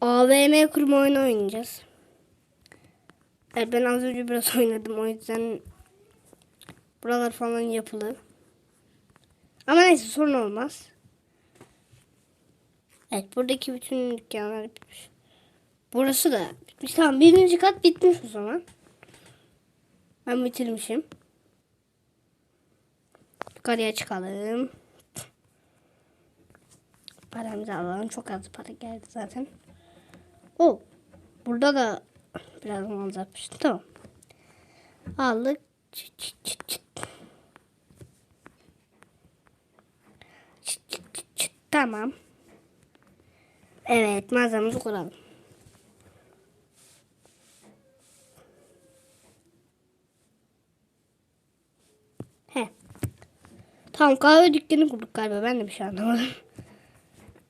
AVM kurma oyunu oynayacağız. Evet ben az önce biraz oynadım o yüzden buralar falan yapılı. Ama neyse sorun olmaz. Evet buradaki bütün dükkanlar bitmiş. Burası da bitmiş. Tamam birinci kat bitmiş o zaman. Ben bitirmişim. Yukarıya çıkalım. Paramızı alalım. Çok az para geldi zaten. O. Burada da biraz mal yapmıştı. Tamam. Aldık. Çıt çıt çıt çıt. Çıt çıt çıt çıt. Tamam. Evet mağazamızı kuralım. He. Tamam kahve dükkanı kurduk galiba. Ben de bir şey anlamadım.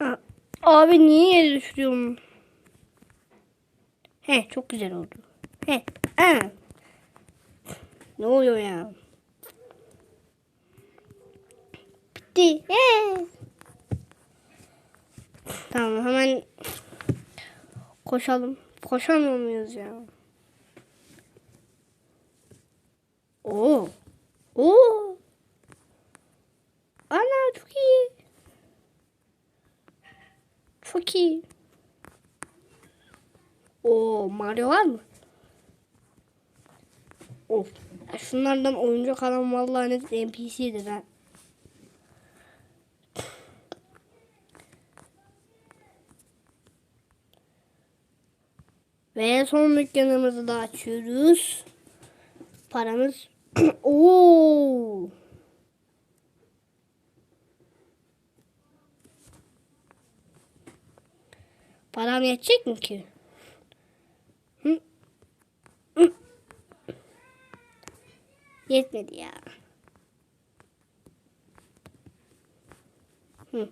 Abi niye yere düşürüyorum? He çok güzel oldu. He. Aa. Ne oluyor ya? Bitti. He. Tamam hemen koşalım. Koşamıyor muyuz ya? Oo. Oo. Ana çok iyi. Çok iyi. Oo Mario var mı? Of. Şunlardan oyuncak alan vallahi net NPC'dir ha. Ve son dükkanımızı da açıyoruz. Paramız Oo. Param yetecek mi ki? Yetmedi ya. Hı.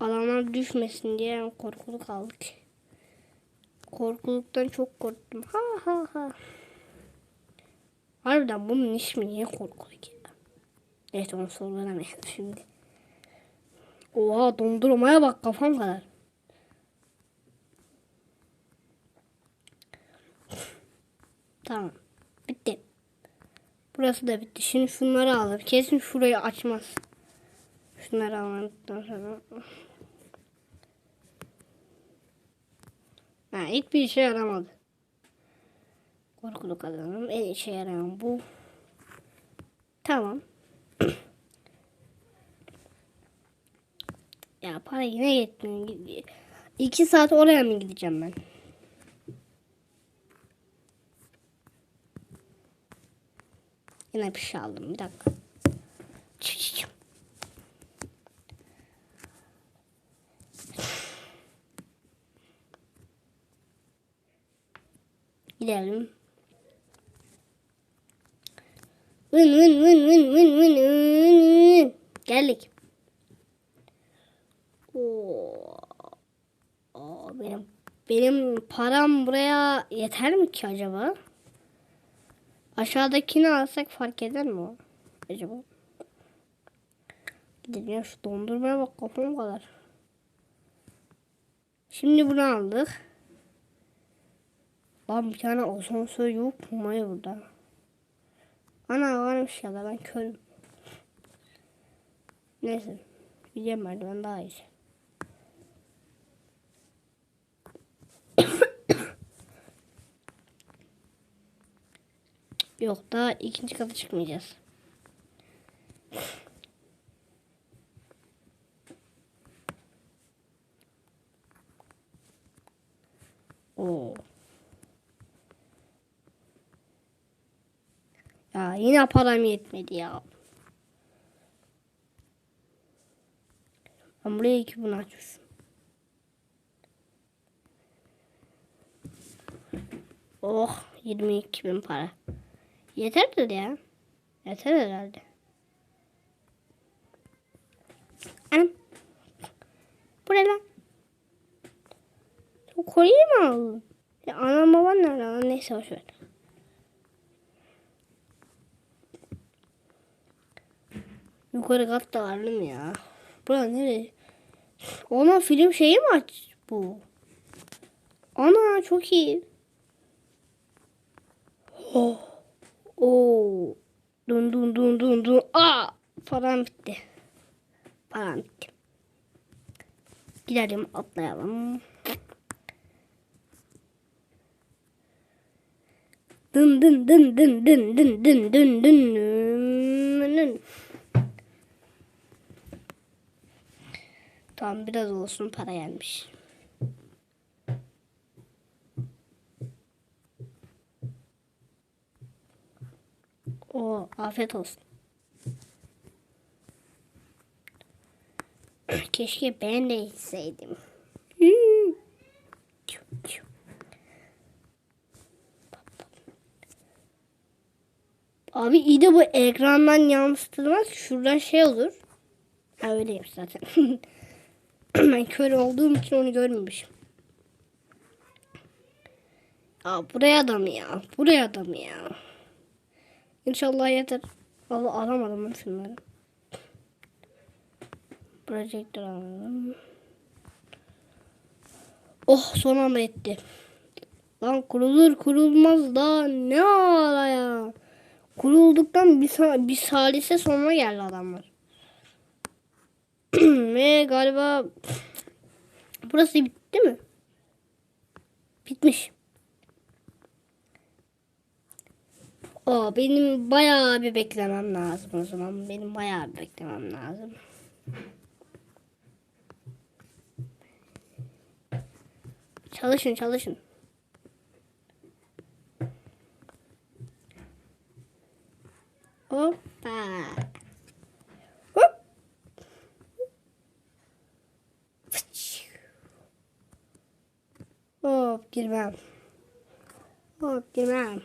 Adamlar düşmesin diye korkulu kaldık. Korkuluktan çok korktum. Ha ha ha. Harbiden bunun ismi niye korkuluk ya? Evet onu sorgulamayalım şimdi. Oha dondurmaya bak kafam kadar. Tamam. Bitti. Burası da bitti. Şimdi şunları alır. Kesin şurayı açmaz. Şunları almadıktan sonra. Ha, hiçbir işe yaramadı. Korkulu kazanım. En işe yarayan bu. Tamam. ya para yine yetmiyor. İki saat oraya mı gideceğim ben? Yine bir şey aldım. Bir dakika. Çık. Gidelim. Vın vın vın vın vın vın vın. Geldik. Oo. Aa, benim benim param buraya yeter mi ki acaba? Aşağıdakini alsak fark eder mi o? Acaba? Gidelim ya şu dondurmaya bak kafam kadar. Şimdi bunu aldık. Lan bir tane asansör yok mu ya burada? Ana varmış ya da ben körüm. Neyse. Gideceğim merdiven daha iyi. Yok daha ikinci kata çıkmayacağız. Oo. Ya yine param yetmedi ya. Ben buraya iki bunu açmışım. Oh 22 bin para. Yeterdir ya. Yeter herhalde. Anam. Bu ne lan? Kolye mi aldın? Ya anam baban nerede lan? Neyse boşver. Yukarı katta vardım ya. Bura nereye? Ona film şeyi mi aç bu? Ana çok iyi. Oh. Dun dun dun dun dun. Aa, param bitti. Param bitti. Gidelim atlayalım. Dın dın dın dın dın dın dın dın dın dın. Tamam biraz olsun para gelmiş. O afiyet olsun. Keşke ben de içseydim. Abi iyi de bu ekrandan yansıtılmaz. Şuradan şey olur. Ha öyleymiş zaten. ben kör olduğum için onu görmemişim. Aa, buraya da ya? Buraya da ya? İnşallah yeter. Vallahi alamadım ben şunları. Projektör aldım. Oh son anda etti. Lan kurulur kurulmaz da ne ala ya. Kurulduktan bir, bir salise sonra geldi adamlar. Ve galiba burası bitti mi? Bitmiş. O benim bayağı bir beklemem lazım o zaman. Benim bayağı bir beklemem lazım. Çalışın çalışın. Hoppa. Hop. Hop girmem. Hop girmem.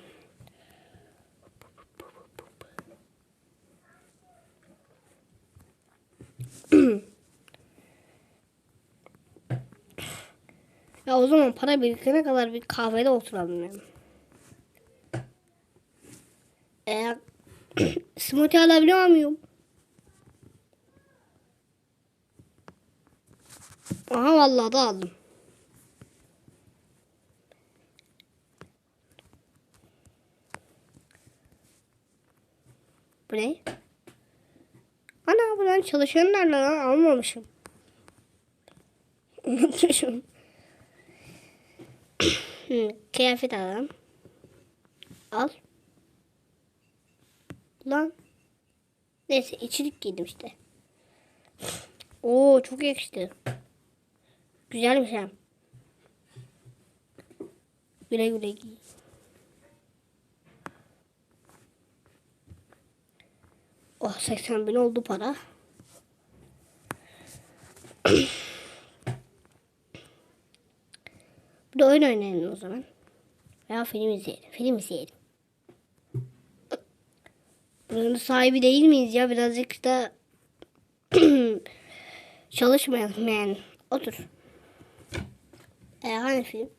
Ya o zaman para birikene kadar bir kahvede oturalım yani. Eğer smoothie alabiliyor muyum? Aha vallahi da aldım. Bu ne? Ana buradan çalışan nerede lan? Almamışım. Unutmuşum. Hı, Kıyafet alalım. Al. Lan. Neyse içlik giydim işte. Oo çok yakıştı. Güzelmiş ha. Güle güle giy. Oh 80 bin oldu para. Bir de oyun oynayalım o zaman. Veya film izleyelim. Film izleyelim. Buranın sahibi değil miyiz ya? Birazcık da çalışmayalım yani. Otur. E hani film?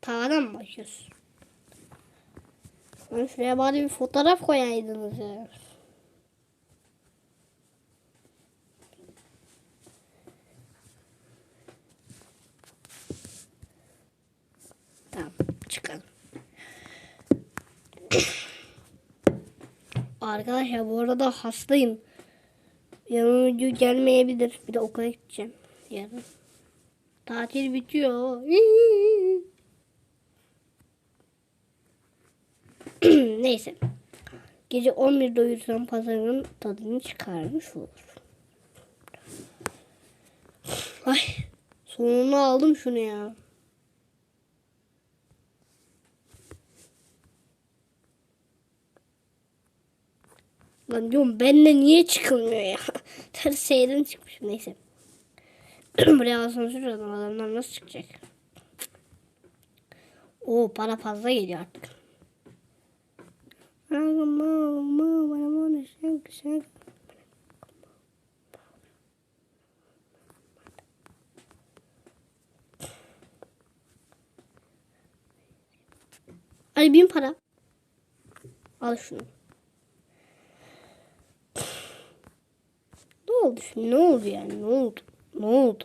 Tavadan mı başlıyoruz? Şuraya bari bir fotoğraf koyaydınız ya. Tamam çıkalım. Arkadaşlar bu arada hastayım. Yarın video gelmeyebilir. Bir de okula gideceğim yarın. Tatil bitiyor. Neyse. Gece 11'de uyursam pazarın tadını çıkarmış olur. Ay sonunu aldım şunu ya. Lan diyorum bende niye çıkılmıyor ya? Ters yerden çıkmışım neyse. Buraya asansör adam adamlar nasıl çıkacak? Oo para fazla geliyor artık. Hadi bin para. Al şunu. olmuş. Ne oldu yani? Ne oldu? Ne oldu?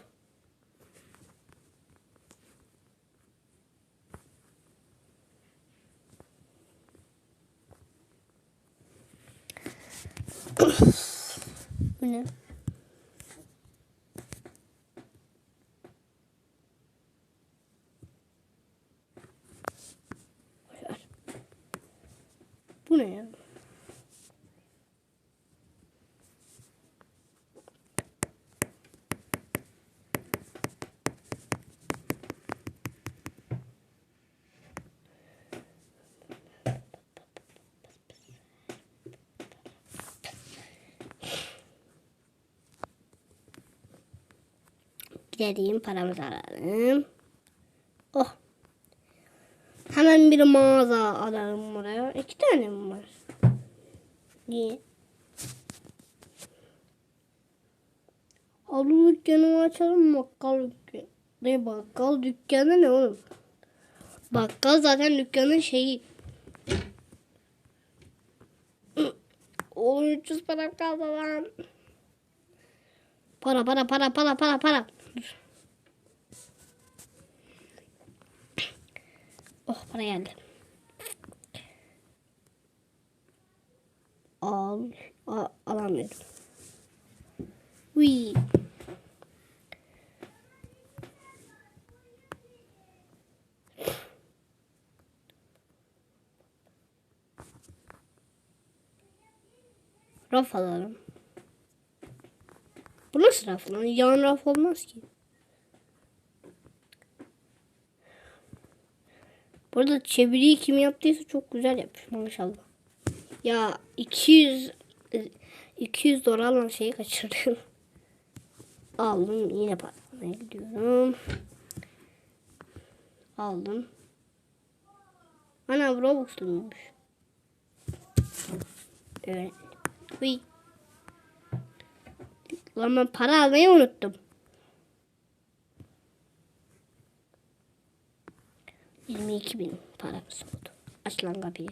Bu ne? Gidelim paramızı alalım. Oh. Hemen bir mağaza alalım buraya. İki tane mi var? Niye? Alı dükkanı açalım bakkal dükkanı. Ne bakkal dükkanı ne oğlum? Bakkal zaten dükkanın şeyi. Oğlum 300 para kaldı lan. Para para para para para para. Dur. Oh para geldi. Al, al alamıyorum. Uy. Raf Bu lan? Yan raf olmaz ki. Burada çeviriyi kim yaptıysa çok güzel yapmış maşallah. Ya 200 e, 200 dolarla şeyi kaçırdım. Aldım yine patlamaya gidiyorum. Aldım. Ana Robux'luymuş. Evet. Uy. Lan ben para almayı unuttum. Yirmi iki bin paramız oldu. Aç lan kapıyı.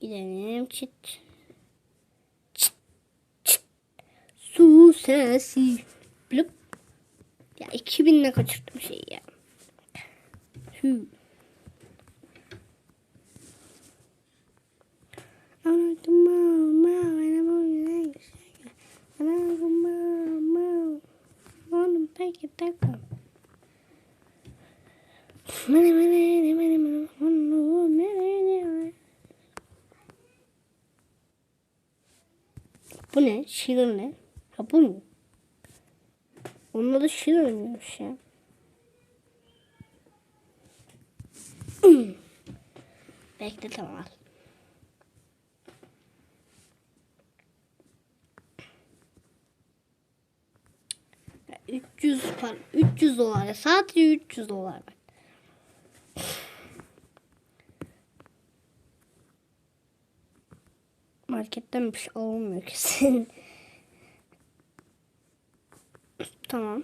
Gidelim çıt. Çıt. Çıt. Su sesi. Blup. Ya 2000'le kaçırdım şeyi ya. Hü. Bu ne? Şirin ne? Ha bu mu? Onun adı Şirin'miş ya. Bekle tamam. 300 para, 300 dolar. Sadece 300 dolar var. Marketten bir şey alınmıyor kesin. tamam.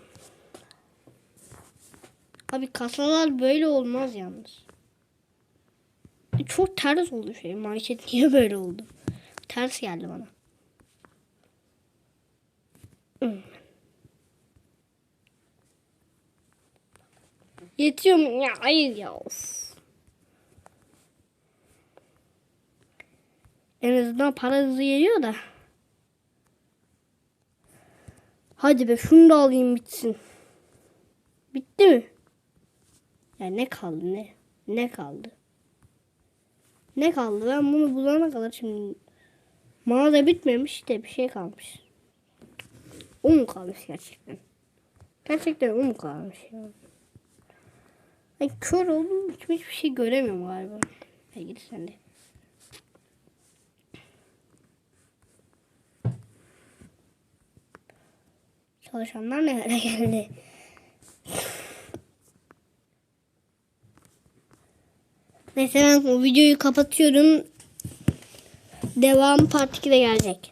Abi kasalar böyle olmaz yalnız. E, Çok ters oldu şey. Market niye böyle oldu? Ters geldi bana. Hmm. Yetiyor mu? Ya hayır ya. Of. En azından para hızlı geliyor da. Hadi be şunu da alayım bitsin. Bitti mi? Ya ne kaldı ne? Ne kaldı? Ne kaldı? Ben bunu bulana kadar şimdi mağaza bitmemiş de bir şey kalmış. O mu kalmış gerçekten? Gerçekten o mu kalmış ya? Ay kör oldum. Hiçbir şey göremiyorum galiba. Hadi git sen de. Çalışanlar ne hale geldi? Neyse ben bu videoyu kapatıyorum. Devam part 2'de gelecek.